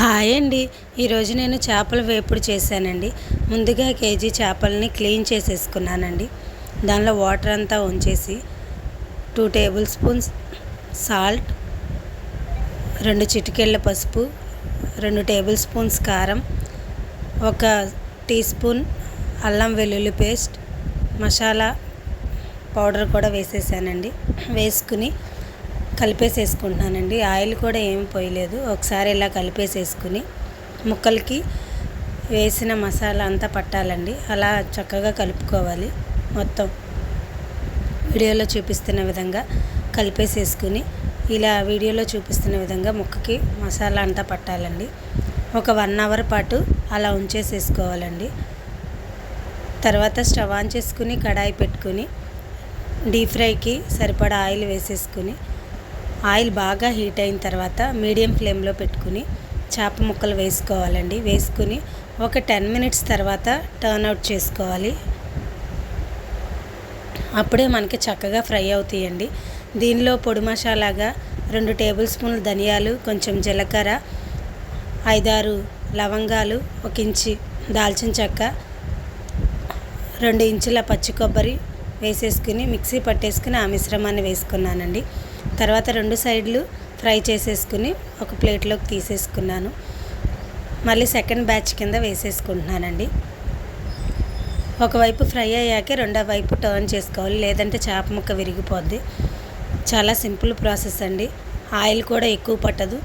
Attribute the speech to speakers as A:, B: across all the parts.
A: Hi అండి. ఈరోజు నేను చేపల వేపుడు చేశానండి. ముందుగా కేజీ చేపలని క్లీన్ చేసేసుకున్నానండి. దానిలో వాటర్ అంతా ఉంచేసి టూ టేబుల్ స్పూన్స్ సాల్ట్ రెండు చిటికెళ్ళ పసుపు రెండు టేబుల్ స్పూన్స్ కారం ఒక టీ స్పూన్ అల్లం వెల్లుల్లి పేస్ట్ మసాలా పౌడర్ కూడా వేసేసానండి. వేసుకుని కలిపేసేసుకుంటున్నానండి. ఆయిల్ కూడా ఏమి పోయలేదు. ఒకసారి ఇలా కలిపేసేసుకుని ముక్కలకి వేసిన మసాలా అంతా పట్టాలండి. అలా చక్కగా కలుపుకోవాలి. మొత్తం వీడియోలో చూపిస్తున్న విధంగా కలిపేసేసుకుని ఇలా వీడియోలో చూపిస్తున్న విధంగా ముక్కకి మసాలా అంతా పట్టాలండి. ఒక వన్ అవర్ పాటు అలా ఉంచేసేసుకోవాలండి. తర్వాత స్టవ్ ఆన్ చేసుకుని కడాయి పెట్టుకుని డీప్ ఫ్రైకి సరిపడా ఆయిల్ వేసేసుకుని ఆయిల్ బాగా హీట్ అయిన తర్వాత మీడియం ఫ్లేమ్లో పెట్టుకుని చేప ముక్కలు వేసుకోవాలండి. వేసుకుని ఒక టెన్ మినిట్స్ తర్వాత టర్న్ అవుట్ చేసుకోవాలి. అప్పుడే మనకి చక్కగా ఫ్రై అవుతాయండి. దీనిలో పొడి మసాలాగా రెండు టేబుల్ స్పూన్లు ధనియాలు కొంచెం జీలకర్ర ఐదారు లవంగాలు ఒక ఇంచి దాల్చిన చెక్క రెండు ఇంచుల పచ్చి కొబ్బరి వేసేసుకుని మిక్సీ పట్టేసుకుని ఆ మిశ్రమాన్ని వేసుకున్నానండి. తర్వాత రెండు సైడ్లు ఫ్రై చేసేసుకుని ఒక ప్లేట్లోకి తీసేసుకున్నాను. మళ్ళీ సెకండ్ బ్యాచ్ కింద వేసేసుకుంటున్నానండి. ఒకవైపు ఫ్రై అయ్యాకే రెండో వైపు టర్న్ చేసుకోవాలి. లేదంటే చేప ముక్క విరిగిపోద్ది. చాలా సింపుల్ ప్రాసెస్ అండి. ఆయిల్ కూడా ఎక్కువ పట్టదు.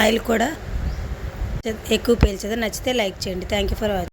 A: ఆయిల్ కూడా ఎక్కువ పీల్చదు. నచ్చితే లైక్ చేయండి. Thank you for watching